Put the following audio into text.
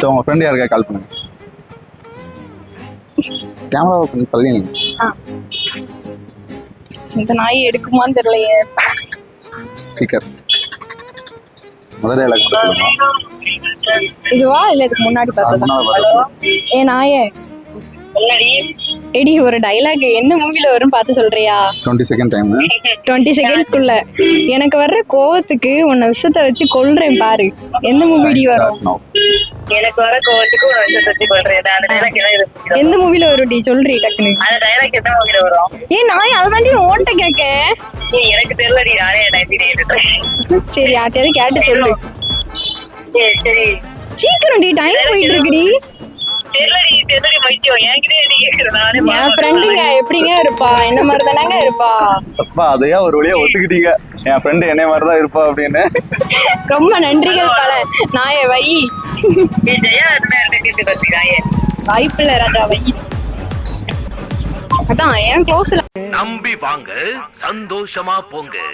So friend யாருக்கா கால் பண்ணுங்க. Camera open பள்ளிங்க இந்த நாய் எடுக்குமான்னு தெரியலையே. ஸ்பீக்கர் முதல் டைலாக் மட்டும் சொல்லுங்க இதுவா? இல்ல இதுக்கு முன்னாடி பார்த்தது? ஏ நாயே. எடி ஒரு டைலாக் என்ன மூவில வரும் பார்த்து சொல்றியா? டுவெண்ட்டி செகண்ட் டைம் டுவெண்ட்டி செகண்ட்ஸ்க்குள்ள எனக்கு வர்ற கோவத்துக்கு உன்னை விஷத்தை வச்சு கொல்றேன் பாரு. எந்த மூவிடி வரும்? எனக்கு வர கோவத்துக்கு ஒரு வருஷம் சுத்தி கொள்றேன் அந்த டைலாக் என்ன இருக்கு எந்த மூவில வரும் டி? சொல்றி டக்குனு அந்த டைலாக் என்ன உங்ககிட்ட வரும்? ஏ நாய் அதாண்டி ஓன்ட்ட கேட்க? ஏய், எனக்கு தெரியலடி. நானே சரி யார்ட்டையாவது கேட்டு சொல்லு. சரி. சீக்கிரம் டி டைம் போயிட்டு இருக்குடி. தெரியலடி மைத்தியம் என்கிட்டயே நீ கேக்குற நானே என் ஃப்ரெண்டுங்க எப்படிங்க இருப்பா? என்ன மாதிரி தானங்க இருப்பா? அப்பா அதையா ஒரு வழியா ஒத்துக்கிட்டீங்க? என் ஃப்ரெண்டு என்னைய மாதிரி தான் இருப்பா அப்படின்னு. ரொம்ப நன்றிகள் பல நாய வை. நீ ஜெயா என்ன கேட்டு வச்சுக்காயே வாய்ப்பில்ல ராஜா வை. அதான் ஏன் க்ளோஸ்ல நம்பி வாங்க சந்தோஷமா போங்க.